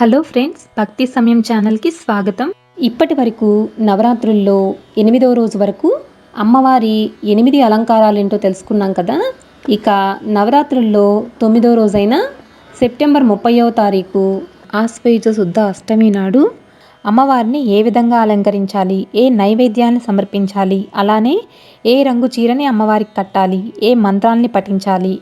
Hello friends భక్తి సమయం ఛానల్కి స్వాగతం. ఇప్పటి వరకు నవరాత్రుల్లో ఎనిమిదవ రోజు వరకు అమ్మవారి ఎనిమిది అలంకారాలు ఏంటో తెలుసుకున్నాం కదా. ఇక నవరాత్రుల్లో తొమ్మిదవ రోజైన సెప్టెంబర్ ముప్పైవ తారీఖు ఆశ్వయుజ శుద్ధ అష్టమి నాడు అమ్మవారిని ఏ విధంగా అలంకరించాలి ఏ నైవేద్యాన్ని సమర్పించాలి అలానే ఏ రంగు చీరని అమ్మవారికి కట్టాలి ఏ మంత్రాల్ని పఠించాలి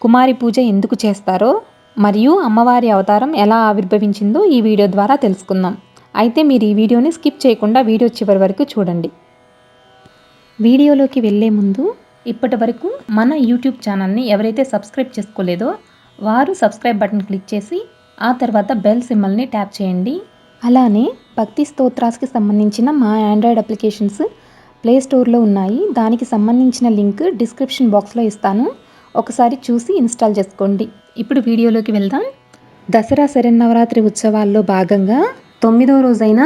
కుమారి పూజ ఎందుకు చేస్తారో మరియు అమ్మవారి అవతారం ఎలా ఆవిర్భవించిందో ఈ వీడియో ద్వారా తెలుసుకుందాం. అయితే మీరు ఈ వీడియోని స్కిప్ చేయకుండా వీడియో చివరి వరకు చూడండి. వీడియోలోకి వెళ్ళే ముందు ఇప్పటి వరకు మన యూట్యూబ్ ఛానల్ని ఎవరైతే సబ్స్క్రైబ్ చేసుకోలేదో వారు సబ్స్క్రైబ్ బటన్ క్లిక్ చేసి ఆ తర్వాత బెల్ సిమ్మల్ని ట్యాప్ చేయండి. అలానే భక్తి స్తోత్రాస్కి సంబంధించిన మా ఆండ్రాయిడ్ అప్లికేషన్స్ ప్లే స్టోర్లో ఉన్నాయి. దానికి సంబంధించిన లింక్ డిస్క్రిప్షన్ బాక్స్లో ఇస్తాను. ఒకసారి చూసి ఇన్స్టాల్ చేసుకోండి. ఇప్పుడు వీడియోలోకి వెళ్దాం. దసరా శరన్నవరాత్రి ఉత్సవాల్లో భాగంగా తొమ్మిదవ రోజైన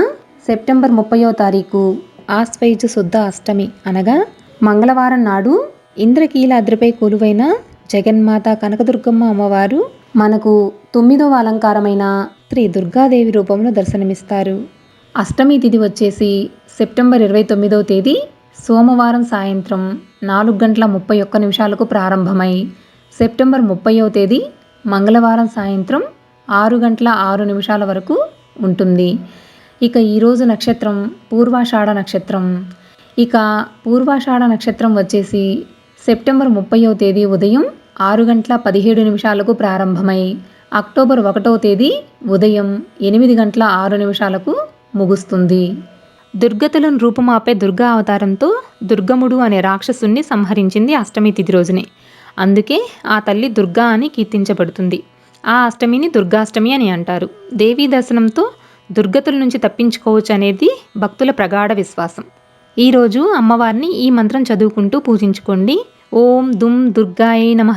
సెప్టెంబర్ ముప్పయో తారీఖు ఆస్వైజ శుద్ధ అష్టమి అనగా మంగళవారం నాడు ఇంద్రకీలాద్రిపై కొలువైన జగన్మాత కనకదుర్గమ్మ అమ్మవారు మనకు తొమ్మిదవ అలంకారమైన శ్రీ దుర్గాదేవి రూపంలో దర్శనమిస్తారు. అష్టమి తిథి వచ్చేసి సెప్టెంబర్ ఇరవై తొమ్మిదవ తేదీ సోమవారం సాయంత్రం నాలుగు గంటల ముప్పై ఒక్క నిమిషాలకు ప్రారంభమై సెప్టెంబర్ ముప్పైవ తేదీ మంగళవారం సాయంత్రం ఆరు గంటల ఆరు నిమిషాల వరకు ఉంటుంది. ఇక ఈరోజు నక్షత్రం పూర్వాషాఢ నక్షత్రం. ఇక పూర్వాషాఢ నక్షత్రం వచ్చేసి సెప్టెంబర్ ముప్పైవ తేదీ ఉదయం ఆరు గంటల పదిహేడు నిమిషాలకు ప్రారంభమై అక్టోబర్ ఒకటవ తేదీ ఉదయం ఎనిమిది గంటల ఆరు నిమిషాలకు ముగుస్తుంది. దుర్గతులను రూపమాపే దుర్గా అవతారంతో దుర్గముడు అనే రాక్షసుణ్ణి సంహరించింది అష్టమి తిథి రోజునే. అందుకే ఆ తల్లి దుర్గా అని కీర్తించబడుతుంది. ఆ అష్టమిని దుర్గాష్టమి అని అంటారు. దేవీ దర్శనంతో దుర్గతుల నుంచి తప్పించుకోవచ్చు అనేది భక్తుల ప్రగాఢ విశ్వాసం. ఈరోజు అమ్మవారిని ఈ మంత్రం చదువుకుంటూ పూజించుకోండి. ఓం దుమ్ దుర్గాయే నమ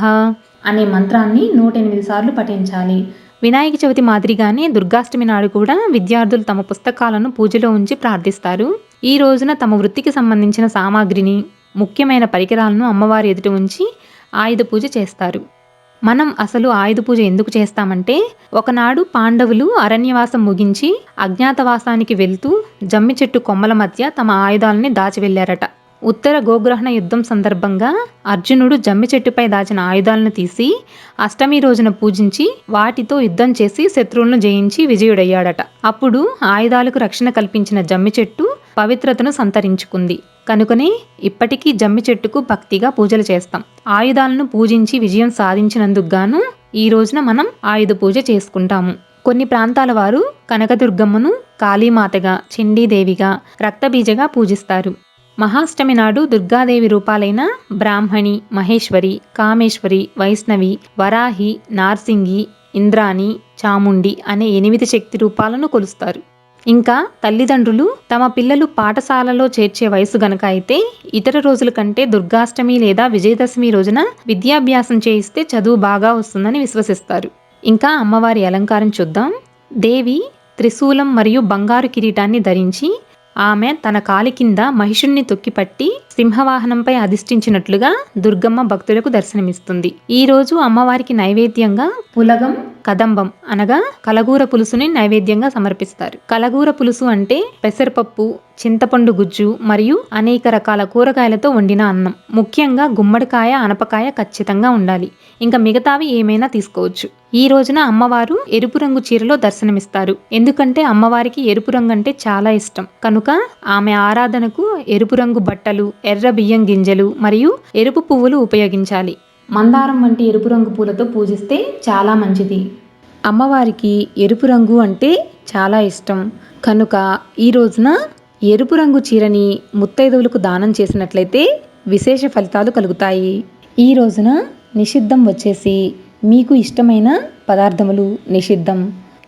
అనే మంత్రాన్ని నూట ఎనిమిది సార్లు పఠించాలి. వినాయక చవితి మాదిరిగానే దుర్గాష్టమి నాడు కూడా విద్యార్థులు తమ పుస్తకాలను పూజలో ఉంచి ప్రార్థిస్తారు. ఈ రోజున తమ వృత్తికి సంబంధించిన సామాగ్రిని ముఖ్యమైన పరికరాలను అమ్మవారి ఎదుట ఉంచి ఆయుధ పూజ చేస్తారు. మనం అసలు ఆయుధ పూజ ఎందుకు చేస్తామంటే ఒకనాడు పాండవులు అరణ్యవాసం ముగించి అజ్ఞాతవాసానికి వెళ్తూ జమ్మి చెట్టు కొమ్మల మధ్య తమ ఆయుధాలని దాచి వెళ్ళారట. ఉత్తర గోగ్రహణ యుద్ధం సందర్భంగా అర్జునుడు జమ్మి చెట్టుపై దాచిన ఆయుధాలను తీసి అష్టమి రోజున పూజించి వాటితో యుద్ధం చేసి శత్రువులను జయించి విజయుడయ్యాడట. అప్పుడు ఆయుధాలకు రక్షణ కల్పించిన జమ్మి చెట్టు పవిత్రతను సంతరించుకుంది. కనుకనే ఇప్పటికీ జమ్మి చెట్టుకు భక్తిగా పూజలు చేస్తాం. ఆయుధాలను పూజించి విజయం సాధించినందుకు గాను ఈ రోజున మనం ఆయుధ పూజ చేసుకుంటాము. కొన్ని ప్రాంతాల వారు కనకదుర్గమ్మను కాళీమాతగా చండీదేవిగా రక్తబీజగా పూజిస్తారు. మహాష్టమి నాడు దుర్గాదేవి రూపాలైన బ్రాహ్మణి మహేశ్వరి కామేశ్వరి వైష్ణవి వరాహి నార్సింగి ఇంద్రాణి చాముండి అనే ఎనిమిది శక్తి రూపాలను కొలుస్తారు. ఇంకా తల్లిదండ్రులు తమ పిల్లలు పాఠశాలలో చేర్చే వయసు గనక అయితే ఇతర రోజుల కంటే దుర్గాష్టమి లేదా విజయదశమి రోజున విద్యాభ్యాసం చేయిస్తే చదువు బాగా వస్తుందని విశ్వసిస్తారు. ఇంకా అమ్మవారి అలంకారం చూద్దాం. దేవి త్రిశూలం మరియు బంగారు కిరీటాన్ని ధరించి ఆమె తన కాలి కింద మహిషుణ్ణి తొక్కిపట్టి సింహవాహనంపై అధిష్ఠించినట్లుగా దుర్గమ్మ భక్తులకు దర్శనమిస్తుంది. ఈ రోజు అమ్మవారికి నైవేద్యంగా పులగం కదంబం అనగా కలగూర పులుసుని నైవేద్యంగా సమర్పిస్తారు. కలగూర పులుసు అంటే పెసరపప్పు చింతపండు గుజ్జు మరియు అనేక రకాల కూరగాయలతో వండిన అన్నం. ముఖ్యంగా గుమ్మడికాయ అనపకాయ ఖచ్చితంగా ఉండాలి. ఇంకా మిగతావి ఏమైనా తీసుకోవచ్చు. ఈ రోజున అమ్మవారు ఎరుపు రంగు చీరలో దర్శనమిస్తారు. ఎందుకంటే అమ్మవారికి ఎరుపు రంగు అంటే చాలా ఇష్టం. కనుక ఆమె ఆరాధనకు ఎరుపు రంగు బట్టలు ఎర్ర బియ్యం గింజలు మరియు ఎరుపు పువ్వులు ఉపయోగించాలి. మందారం వంటి ఎరుపు రంగు పూలతో పూజిస్తే చాలా మంచిది. అమ్మవారికి ఎరుపు రంగు అంటే చాలా ఇష్టం. కనుక ఈ రోజున ఎరుపు రంగు చీరని ముత్తైదువులకు దానం చేసినట్లయితే విశేష ఫలితాలు కలుగుతాయి. ఈ రోజున నిషిద్ధం వచ్చేసి మీకు ఇష్టమైన పదార్థములు నిషిద్ధం.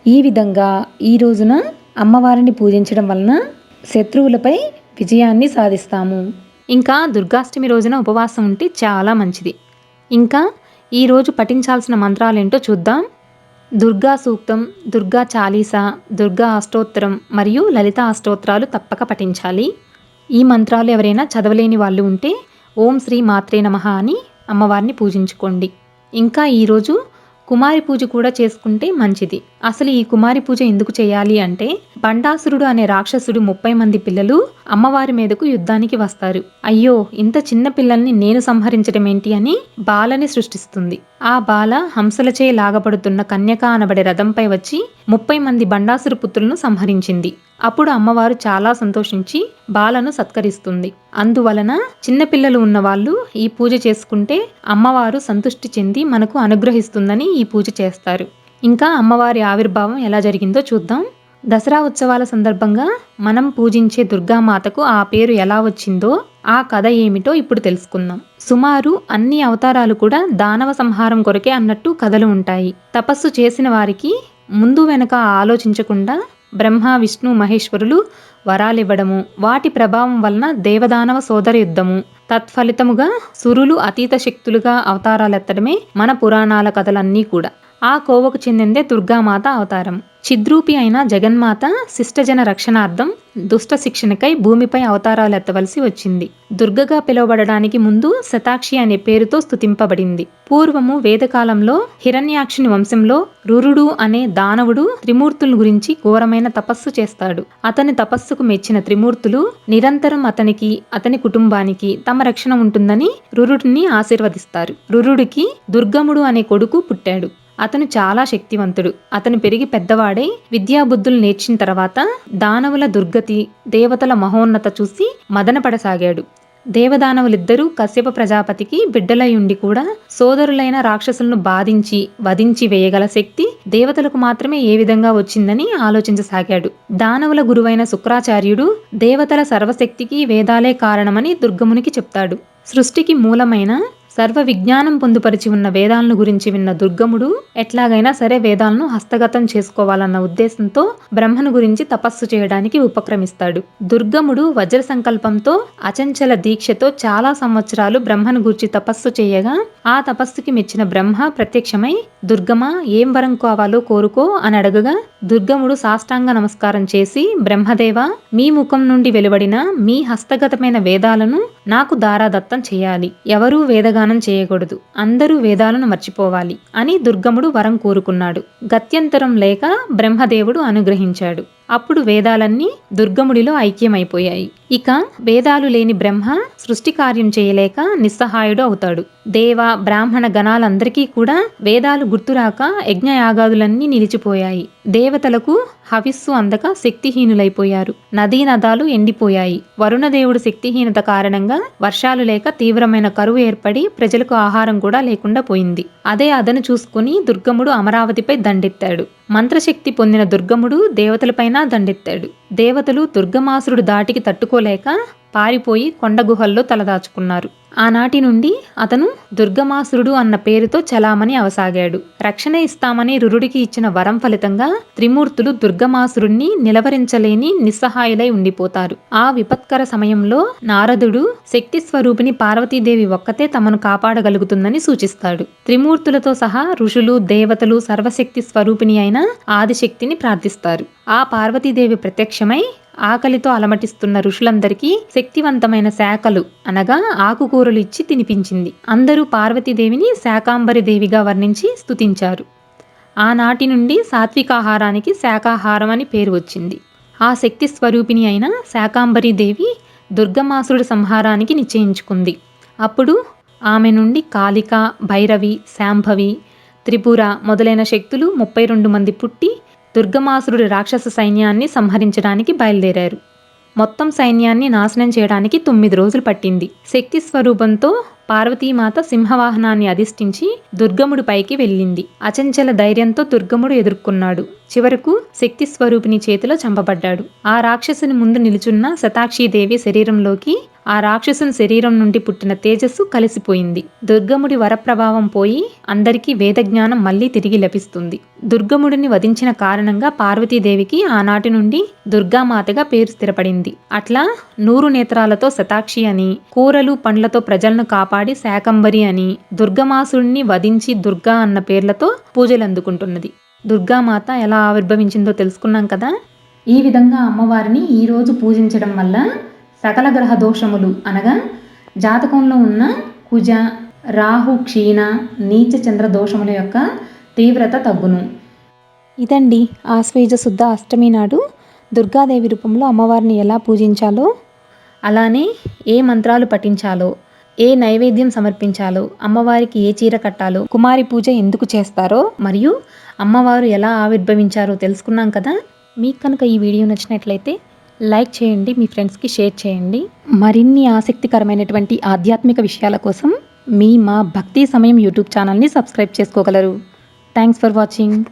ఈ విధంగా ఈ రోజున అమ్మవారిని పూజించడం వలన శత్రువులపై విజయాన్ని సాధిస్తాము. ఇంకా దుర్గాష్టమి రోజున ఉపవాసం ఉంటే చాలా మంచిది. ఇంకా ఈరోజు పఠించాల్సిన మంత్రాలేంటో చూద్దాం. దుర్గా సూక్తం దుర్గా చాలీసా దుర్గా అష్టోత్తరం మరియు లలిత అష్టోత్తరాలు తప్పక పఠించాలి. ఈ మంత్రాలు ఎవరైనా చదవలేని వాళ్ళు ఉంటే ఓం శ్రీ మాత్రే నమ అని అమ్మవారిని పూజించుకోండి. ఇంకా ఈరోజు కుమారి పూజ కూడా చేసుకుంటే మంచిది. అసలు ఈ కుమారి పూజ ఎందుకు చేయాలి అంటే బండాసురుడు అనే రాక్షసుడు ముప్పై మంది పిల్లలు అమ్మవారి మీదకు యుద్ధానికి వస్తారు. అయ్యో ఇంత చిన్న పిల్లల్ని నేను సంహరించడం ఏంటి అని బాలని సృష్టిస్తుంది. ఆ బాల హంసలచే లాగబడుతున్న కన్యక అనబడే రథంపై వచ్చి ముప్పై మంది బండాసురు పుత్రులను సంహరించింది. అప్పుడు అమ్మవారు చాలా సంతోషించి బాలను సత్కరిస్తుంది. అందువలన చిన్నపిల్లలు ఉన్నవాళ్ళు ఈ పూజ చేసుకుంటే అమ్మవారు సంతుష్టి చెంది మనకు అనుగ్రహిస్తుందని ఈ పూజ చేస్తారు. ఇంకా అమ్మవారి ఆవిర్భావం ఎలా జరిగిందో చూద్దాం. దసరా ఉత్సవాల సందర్భంగా మనం పూజించే దుర్గామాతకు ఆ పేరు ఎలా వచ్చిందో ఆ కథ ఏమిటో ఇప్పుడు తెలుసుకుందాం. సుమారు అన్ని అవతారాలు కూడా దానవ సంహారం కొరకే అన్నట్టు కథలు ఉంటాయి. తపస్సు చేసిన వారికి ముందు వెనక ఆలోచించకుండా బ్రహ్మ విష్ణు మహేశ్వరులు వరాలివ్వడము వాటి ప్రభావం వలన దేవదానవ సోదర యుద్ధము. తత్ఫలితముగా సురులు అతీత శక్తులుగా అవతారాలెత్తడమే మన పురాణాల కథలన్నీ కూడా. ఆ కోవకు చెందిందే దుర్గామాత అవతారం. చిద్రూపి అయిన జగన్మాత శిష్టజన రక్షణార్థం దుష్ట శిక్షణకై భూమిపై అవతారాలు ఎత్తవలసి వచ్చింది. దుర్గగా పిలువబడడానికి ముందు శతాక్షి అనే పేరుతో స్తుతింపబడింది. పూర్వము వేదకాలంలో హిరణ్యాక్షుని వంశంలో రురుడు అనే దానవుడు త్రిమూర్తుల గురించి ఘోరమైన తపస్సు చేస్తాడు. అతని తపస్సుకు మెచ్చిన త్రిమూర్తులు నిరంతరం అతనికి అతని కుటుంబానికి తమ రక్షణ ఉంటుందని రురుడిని ఆశీర్వదిస్తారు. రురుడికి దుర్గముడు అనే కొడుకు పుట్టాడు. అతను చాలా శక్తివంతుడు. అతను పెరిగి పెద్దవాడై విద్యాబుద్ధులు నేర్చిన తర్వాత దానవుల దుర్గతి దేవతల మహోన్నత చూసి మదనపడసాగాడు. దేవదానవులిద్దరూ కశ్యప ప్రజాపతికి బిడ్డలై ఉండి కూడా సోదరులైన రాక్షసులను బాధించి వధించి వేయగల శక్తి దేవతలకు మాత్రమే ఏ విధంగా వచ్చిందని ఆలోచించసాగాడు. దానవుల గురువైన శుక్రాచార్యుడు దేవతల సర్వశక్తికి వేదాలే కారణమని దుర్గమునికి చెప్తాడు. సృష్టికి మూలమైన సర్వ విజ్ఞానం పొందుపరిచి ఉన్న వేదాలను గురించి విన్న దుర్గముడు ఎట్లాగైనా సరే వేదాలను హస్తగతం చేసుకోవాలన్న ఉద్దేశంతో బ్రహ్మను గురించి తపస్సు చేయడానికి ఉపక్రమిస్తాడు. దుర్గముడు వజ్ర సంకల్పంతో అచంచల దీక్షతో చాలా సంవత్సరాలు బ్రహ్మను గురించి తపస్సు చేయగా ఆ తపస్సుకి మెచ్చిన బ్రహ్మ ప్రత్యక్షమై దుర్గమ ఏం వరం కావాలో కోరుకో అని అడగగా దుర్గముడు సాష్టాంగ నమస్కారం చేసి బ్రహ్మదేవ మీ ముఖం నుండి వెలువడిన మీ హస్తగతమైన వేదాలను నాకు దారాదత్తం చేయాలి. ఎవరూ వేదగా గానం చేయకూడదు. అందరూ వేదాలను మర్చిపోవాలి అని దుర్గముడు వరం కోరుకున్నాడు. గత్యంతరం లేక బ్రహ్మదేవుడు అనుగ్రహించాడు. అప్పుడు వేదాలన్నీ దుర్గముడిలో ఐక్యమైపోయాయి. ఇక వేదాలు లేని బ్రహ్మ సృష్టి కార్యం చేయలేక నిస్సహాయుడు అవుతాడు. దేవ బ్రాహ్మణ గణాలందరికీ కూడా వేదాలు గుర్తురాక యజ్ఞయాగాదులన్నీ నిలిచిపోయాయి. దేవతలకు హవిస్సు అందక శక్తిహీనులైపోయారు. నదీ నదాలు ఎండిపోయాయి. వరుణదేవుడు శక్తిహీనత కారణంగా వర్షాలు లేక తీవ్రమైన కరువు ఏర్పడి ప్రజలకు ఆహారం కూడా లేకుండా పోయింది. అదే అదను చూసుకుని దుర్గముడు అమరావతిపై దండెత్తాడు. మంత్రశక్తి పొందిన దుర్గముడు దేవతలపైన దండెత్తాడు. దేవతలు దుర్గమాసురుడు దాటికి తట్టుకోలేక పారిపోయి కొండ గుహల్లో తలదాచుకున్నారు. ఆనాటి నుండి అతను దుర్గమాసురుడు అన్న పేరుతో చలామణి అవసాగాడు. రక్షణ ఇస్తామని రురుడికి ఇచ్చిన వరం ఫలితంగా త్రిమూర్తులు దుర్గమాసురుణ్ణి నిలవరించలేని నిస్సహాయులై ఉండిపోతారు. ఆ విపత్కర సమయంలో నారదుడు శక్తి స్వరూపిణి పార్వతీదేవి ఒక్కతే తమను కాపాడగలుగుతుందని సూచిస్తాడు. త్రిమూర్తులతో సహా ఋషులు దేవతలు సర్వశక్తి స్వరూపిణి అయిన ఆదిశక్తిని ప్రార్థిస్తారు. ఆ పార్వతీదేవి ప్రత్యక్షమై ఆకలితో అలమటిస్తున్న ఋషులందరికీ శక్తివంతమైన శాఖలు అనగా ఆకుకూరలు ఇచ్చి తినిపించింది. అందరూ పార్వతీదేవిని శాకాంబరి దేవిగా వర్ణించి స్తుతించారు. ఆనాటి నుండి సాత్వికాహారానికి శాకాహారం అని పేరు వచ్చింది. ఆ శక్తి స్వరూపిణి అయిన శాకాంబరి దేవి దుర్గమాసురుడి సంహారానికి నిశ్చయించుకుంది. అప్పుడు ఆమె నుండి కాళిక భైరవి శాంభవి త్రిపుర మొదలైన శక్తులు ముప్పై రెండు మంది పుట్టి దుర్గమాసురుడి రాక్షస సైన్యాన్ని సంహరించడానికి బయలుదేరారు. మొత్తం సైన్యాన్ని నాశనం చేయడానికి తొమ్మిది రోజులు పట్టింది. శక్తి స్వరూపంతో పార్వతీమాత సింహవాహనాన్ని అధిష్ఠించి దుర్గముడి పైకి వెళ్ళింది. అచంచల ధైర్యంతో దుర్గముడు ఎదుర్కొన్నాడు. చివరకు శక్తి స్వరూపిణి చేతిలో చంపబడ్డాడు. ఆ రాక్షసుని ముందు నిలుచున్న శతాక్షీదేవి శరీరంలోకి ఆ రాక్షసుని శరీరం నుండి పుట్టిన తేజస్సు కలిసిపోయింది. దుర్గముడి వరప్రభావం పోయి అందరికీ వేదజ్ఞానం మళ్ళీ తిరిగి లభిస్తుంది. దుర్గముడిని వధించిన కారణంగా పార్వతీదేవికి ఆనాటి నుండి దుర్గామాతగా పేరు స్థిరపడింది. అట్లా నూరు నేత్రాలతో శతాక్షి అని కూరలు పండ్లతో ప్రజలను కాపాడి శాకంబరి అని దుర్గమాసుడిని వధించి దుర్గా అన్న పేర్లతో పూజలు అందుకుంటున్నది. దుర్గామాత ఎలా ఆవిర్భవించిందో తెలుసుకున్నాం కదా? ఈ విధంగా అమ్మవారిని ఈరోజు పూజించడం వల్ల సకల గ్రహ దోషములు అనగా జాతకంలో ఉన్న కుజ రాహు క్షీణ నీచ చంద్ర దోషముల యొక్క తీవ్రత తగ్గును. ఇదండి ఆశ్వేజ శుద్ధ అష్టమి నాడు దుర్గాదేవి రూపంలో అమ్మవారిని ఎలా పూజించాలో అలానే ఏ మంత్రాలు పఠించాలో ఏ నైవేద్యం సమర్పించాలో అమ్మవారికి ఏ చీర కట్టాలో కుమారి పూజ ఎందుకు చేస్తారో మరియు అమ్మవారు ఎలా ఆవిర్భవించారో తెలుసుకున్నాం కదా? మీకు కనుక ఈ వీడియో నచ్చినట్లయితే లైక్ చేయండి మీ ఫ్రెండ్స్కి షేర్ చేయండి. మరిన్ని ఆసక్తికరమైనటువంటి ఆధ్యాత్మిక విషయాల కోసం మీ మా భక్తి సమయం యూట్యూబ్ ఛానల్ని సబ్స్క్రైబ్ చేసుకోగలరు. Thanks for watching.